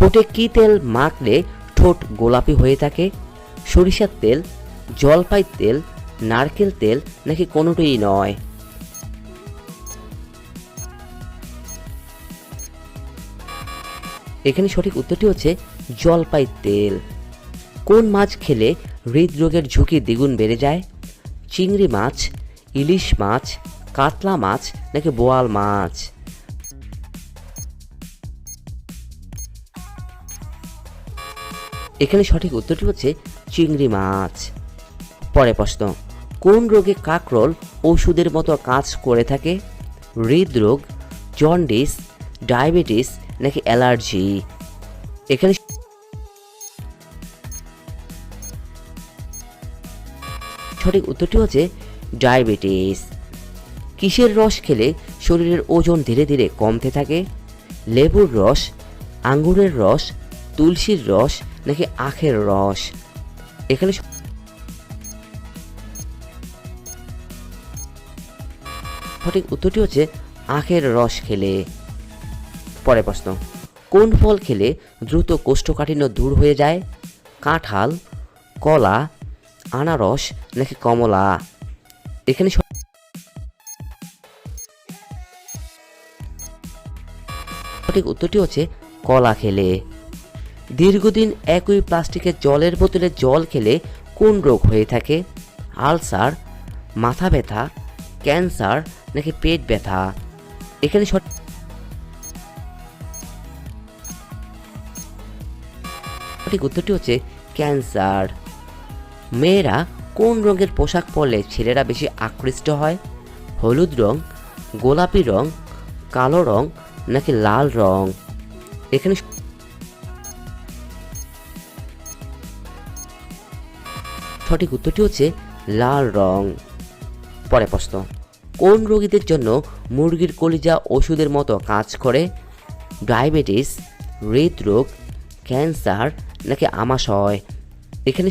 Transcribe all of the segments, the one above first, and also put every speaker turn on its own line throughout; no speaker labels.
ঠোঁটে কী তেল মাখলে ঠোঁট গোলাপি হয়ে থাকে? সরিষার তেল, জলপাই তেল, নারকেল তেল নাকি কোনোটাই নয়? এখানে সঠিক উত্তরটি হচ্ছে জলপাই তেল। কোন মাছ খেলে হৃদরোগের ঝুঁকি দ্বিগুণ বেড়ে যায়? চিংড়ি মাছ, ইলিশ মাছ, কাতলা মাছ নাকি বোয়াল মাছ? এখানে সঠিক উত্তরটি হচ্ছে চিংড়ি মাছ। পরে প্রশ্ন, কোন রোগে কাকরোল ওষুধের মতো কাজ করে থাকে? হৃদরোগ, জন্ডিস, ডায়াবেটিস নাকি অ্যালার্জি? এখানে সঠিক উত্তরটি হচ্ছে ডায়াবেটিস। কিসের রস খেলে শরীরের ওজন ধীরে ধীরে কমতে থাকে? লেবুর রস আঙ্গুরের রস, তুলসীর রস নাকি আখের রস? এখানে সঠিক উত্তরটি হচ্ছে আখের রস খেলে। পরে প্রশ্ন, কোন ফল খেলে দ্রুত কোষ্ঠকাঠিন্য দূর হয়ে যায়? কাঁঠাল, কলা, আনারস নাকি কমলা? এখানে সঠিক উত্তরটি হচ্ছে কলা খেলে। দীর্ঘদিন একই প্লাস্টিকের জলের বোতলে জল খেলে কোন রোগ হয়ে থাকে? আলসার, মাথা ব্যথা, ক্যান্সার নাকি পেট ব্যথা? এখানে সঠিক উত্তরটি হচ্ছে ক্যান্সার। মেয়েরা কোন রঙের পোশাক পরলে ছেলেরা বেশি আকৃষ্ট হয়? হলুদ রং, গোলাপি রং, কালো রং নাকি লাল রং? এখানে সঠিক উত্তরটি হচ্ছে লাল রং। পরে প্রশ্ন, কোন রোগীদের জন্য মুরগির কলিজা ওষুধের মতো কাজ করে? ডায়াবেটিস, হৃদরোগ, ক্যান্সার নাকি আমাশয়? এখানে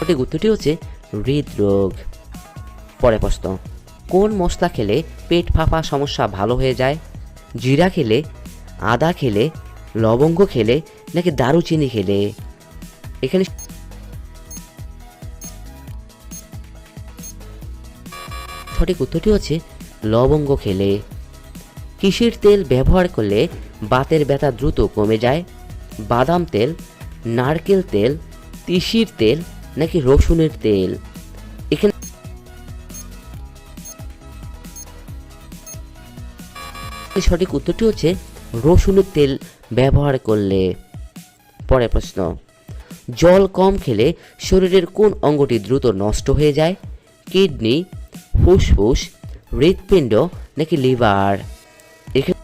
সঠিক উত্তরটি হচ্ছে হৃদরোগ। পরে প্রশ্ন, কোন মশলা খেলে পেট ফাঁপা সমস্যা ভালো হয়ে যায়? জিরা খেলে, আদা খেলে লবঙ্গ খেলে নাকি দারুচিনি খেলে? এখানে সঠিক উত্তরটি হচ্ছে লবঙ্গ খেলে। কিসের তেল ব্যবহার করলে বাতের ব্যথা দ্রুত কমে যায়? বাদাম তেল, নারকেল তেল, তিসির তেল নাকি রসুনের তেল? এখানে সঠিক উত্তরটি হচ্ছে রসুনের তেল ব্যবহার করলে পরে প্রশ্ন, জল কম খেলে শরীরের কোন অঙ্গটি দ্রুত নষ্ট হয়ে যায়? কিডনি, ফুসফুস, হৃৎপিণ্ড নাকি লিভার? এখানে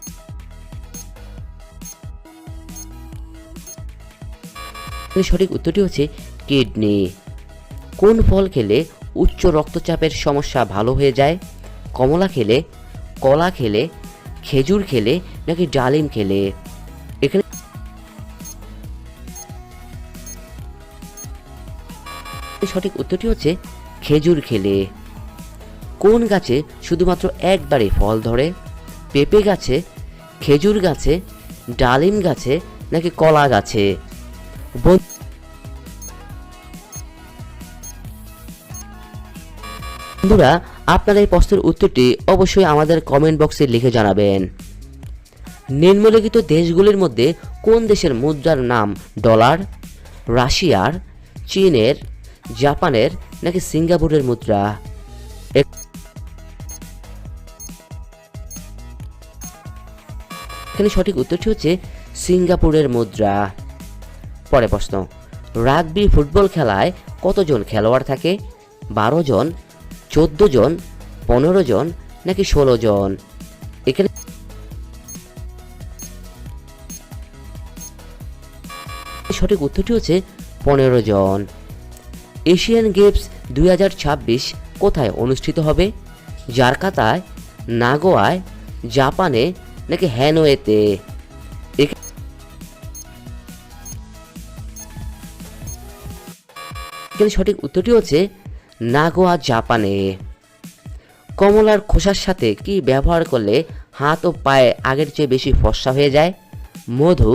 সঠিক উত্তরটি হচ্ছে কিডনি। কোন ফল খেলে উচ্চ রক্তচাপের সমস্যা ভালো হয়ে যায়? কমলা খেলে, কলা খেলে, খেজুর খেলে নাকি ডালিম খেলে? এখানে সঠিক উত্তরটি হচ্ছে খেজুর খেলে। কোন গাছে শুধুমাত্র একবারে ফল ধরে? পেঁপে গাছে, খেজুর গাছে, ডালিম গাছে নাকি কলা গাছে? বন্ধুরা, আপনারা এই প্রশ্নের উত্তরটি অবশ্যই আমাদের কমেন্ট বক্সে লিখে জানাবেন। নিম্নলিখিত দেশগুলির মধ্যে কোন দেশের মুদ্রার নাম ডলার, রাশিয়ার, চীনের, জাপানের নাকি সিঙ্গাপুরের মুদ্রা? এখানে সঠিক উত্তরটি হচ্ছে সিঙ্গাপুরের মুদ্রা। পরে প্রশ্ন, রাগবি ফুটবল খেলায় কতজন খেলোয়াড় থাকে? বারো জন, চোদ্দ জন, পনেরো জন নাকি ষোলো জন? সঠিক উত্তরটি হচ্ছে পনেরো জন। এশিয়ান গেমস দুই হাজার ছাব্বিশ কোথায় অনুষ্ঠিত হবে? জারকাতায়, নাগোয়ায়, জাপানে নাকি হ্যানোয়েতে? এখানে সঠিক উত্তরটি হচ্ছে নাগোয়া, জাপানে। কমলার খোসার সাথে কি ব্যবহার করলে হাত ও পায়ে আগের চেয়ে বেশি ফর্সা হয়ে যায়? মধু,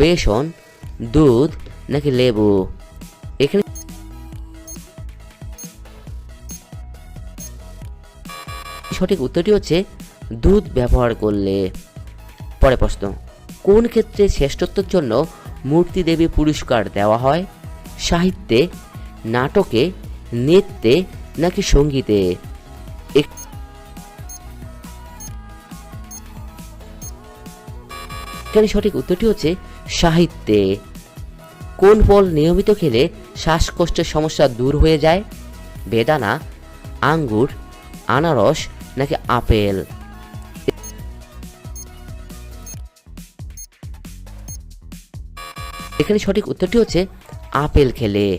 বেসন দুধ নাকি লেবু? এখানে সঠিক উত্তরটি হচ্ছে দুধ ব্যবহার করলে। পরে প্রশ্ন, কোন ক্ষেত্রে শ্রেষ্ঠত্বের জন্য মূর্তি দেবী পুরস্কার দেওয়া হয়? সাহিত্যে, নাটকে, নৃত্যে নাকি সঙ্গীতে? সঠিক উত্তরটি হচ্ছে সাহিত্যে। কোন ফল নিয়মিত খেলে শ্বাসকষ্টের সমস্যা দূর হয়ে যায়? বেদানা, আঙ্গুর, আনারস নাকি আপেল? এখানে সঠিক উত্তরটি হচ্ছে আপেল খেলে।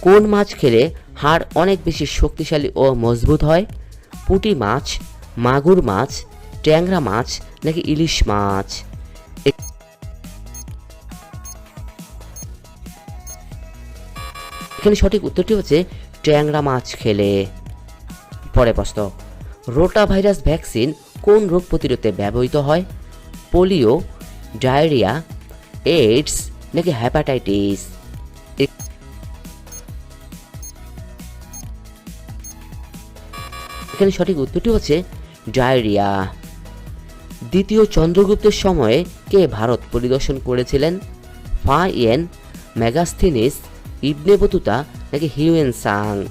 কোন মাছ খেলে হাড় অনেক বেশি শক্তিশালী ও মজবুত হয়? পুঁটি মাছ, মাগুর মাছ, ট্যাংরা মাছ নাকি ইলিশ মাছ? এখানে সঠিক উত্তরটি হচ্ছে ট্যাংরা মাছ খেলে। পরে প্রশ্ন, রোটা ভাইরাস ভ্যাকসিন কোন রোগ প্রতিরোধে ব্যবহৃত হয়? পোলিও, ডায়রিয়া, এইডস নাকি হ্যাপাটাইটিস এখানে সঠিক উত্তরটি হচ্ছে ডায়রিয়া। দ্বিতীয় চন্দ্রগুপ্তের সময়ে কে ভারত পরিদর্শন করেছিলেন? Fa Hien Megasthenes Ibn Battuta নাকি হিউয়েন সাং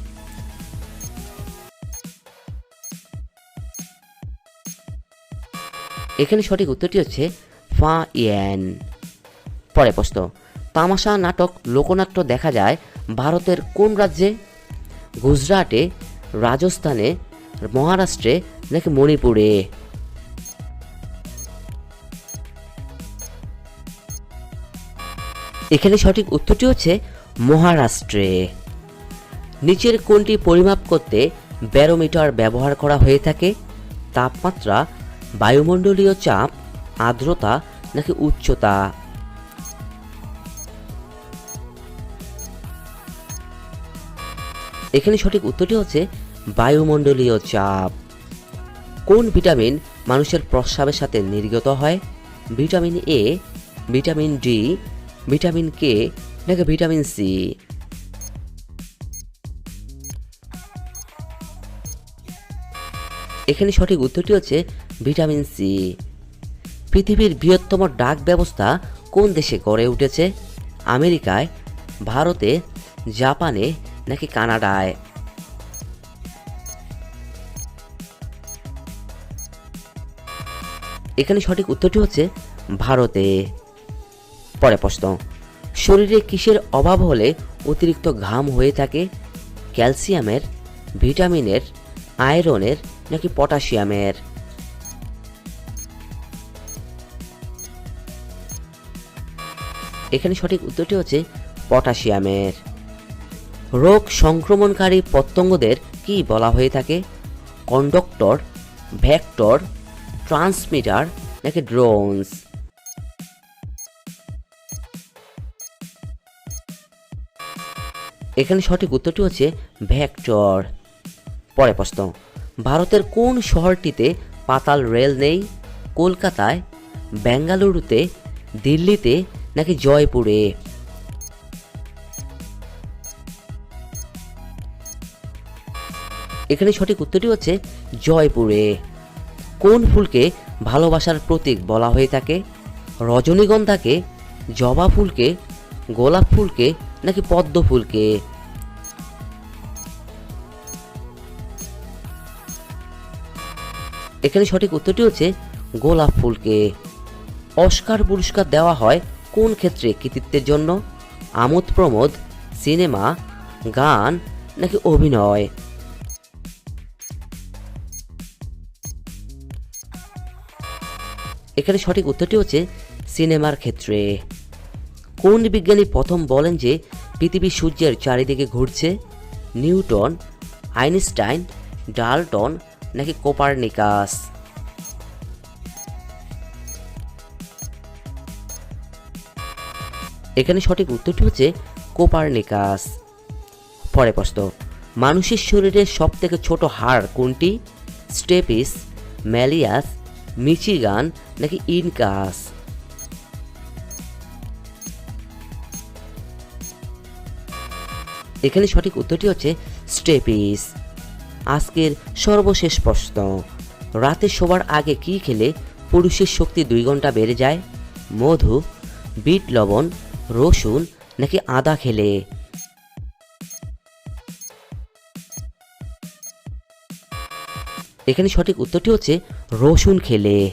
এখানে সঠিক উত্তরটি হচ্ছে ফা ইয়েন। পরে প্রশ্ন, তামাশা নাটক লোকনাট্য দেখা যায় ভারতের কোন রাজ্যে? গুজরাটে, রাজস্থানে, মহারাষ্ট্রে নাকি মণিপুরে? এখানে সঠিক উত্তরটি হচ্ছে মহারাষ্ট্রে। নিচের কোনটি পরিমাপ করতে ব্যারোমিটার ব্যবহার করা হয়ে থাকে। তাপমাত্রা, বায়ুমণ্ডলীয় চাপ, আর্দ্রতা নাকি উচ্চতা। এখানে সঠিক উত্তরটি হচ্ছে বায়ুমণ্ডলীয় চাপ। কোন ভিটামিন মানুষের প্রস্রাবের সাথে নির্গত হয়? Vitamin A, vitamin D, vitamin K নাকি ভিটামিন সি এখানে সঠিক উত্তরটি হচ্ছে ভিটামিন সি পৃথিবীর বৃহত্তম ডাক ব্যবস্থা কোন দেশে গড়ে উঠেছে? আমেরিকায়, ভারতে, জাপানে নাকি কানাডায়? এখানে সঠিক উত্তরটি হচ্ছে ভারতে। পরে প্রশ্ন। শরীরে কিসের অভাব হলে অতিরিক্ত ঘাম হয়ে থাকে? ক্যালসিয়ামের, ভিটামিনের, আয়রনের নাকি পটাশিয়ামের? এখানে সঠিক উত্তরটি হচ্ছে পটাশিয়ামের। রোগ সংক্রমণকারী পতঙ্গদের কি বলা হয়ে থাকে? কন্ডক্টর ভ্যাক্টর ট্রান্সমিটার নাকি ড্রোনস? এখানে সঠিক উত্তরটি হচ্ছে ভ্যাক্টর পরে প্রশ্ন, ভারতের কোন শহরটিতে পাতাল রেল নেই? কলকাতায়, বেঙ্গালুরুতে, দিল্লিতে নাকি জয়পুরে? এখানে সঠিক উত্তরটি হচ্ছে জয়পুরে। কোন ফুলকে ভালোবাসার প্রতীক বলা হয়ে থাকে? রজনীগন্ধাকে, জবা ফুলকে, গোলাপ ফুলকে নাকি পদ্ম ফুলকে? এখানে সঠিক উত্তরটি হচ্ছে গোলাপ ফুলকে। অস্কার পুরস্কার দেওয়া হয় কোন ক্ষেত্রে কৃতিত্বের জন্য? আমোদ প্রমোদ, সিনেমা, গান নাকি অভিনয়? এখানে সঠিক উত্তরটি হচ্ছে সিনেমার ক্ষেত্রে। কোন বিজ্ঞানী প্রথম বলেন যে পৃথিবী সূর্যের চারিদিকে ঘুরছে? নিউটন, আইনস্টাইন, ডালটন নাকি কোপারনিকাস? এখানে সঠিক উত্তরটি হচ্ছে কোপারনিকাস। পরে প্রশ্ন, মানুষের শরীরের সব থেকে ছোট হাড় কোনটি? স্টেপিস, ম্যালিয়াস, মিচিগান নাকি ইনকাস? এখানে সঠিক উত্তরটি হচ্ছে স্টেপিস। আজকের সর্বশেষ প্রশ্ন, রাতে শোবার আগে কি খেলে পুরুষের শক্তি দুই ঘণ্টা বেড়ে যায়? মধু, বিট লবণ, রসুন নাকি আদা খেলে? এখানে সঠিক উত্তরটি হচ্ছে রসুন খেলে।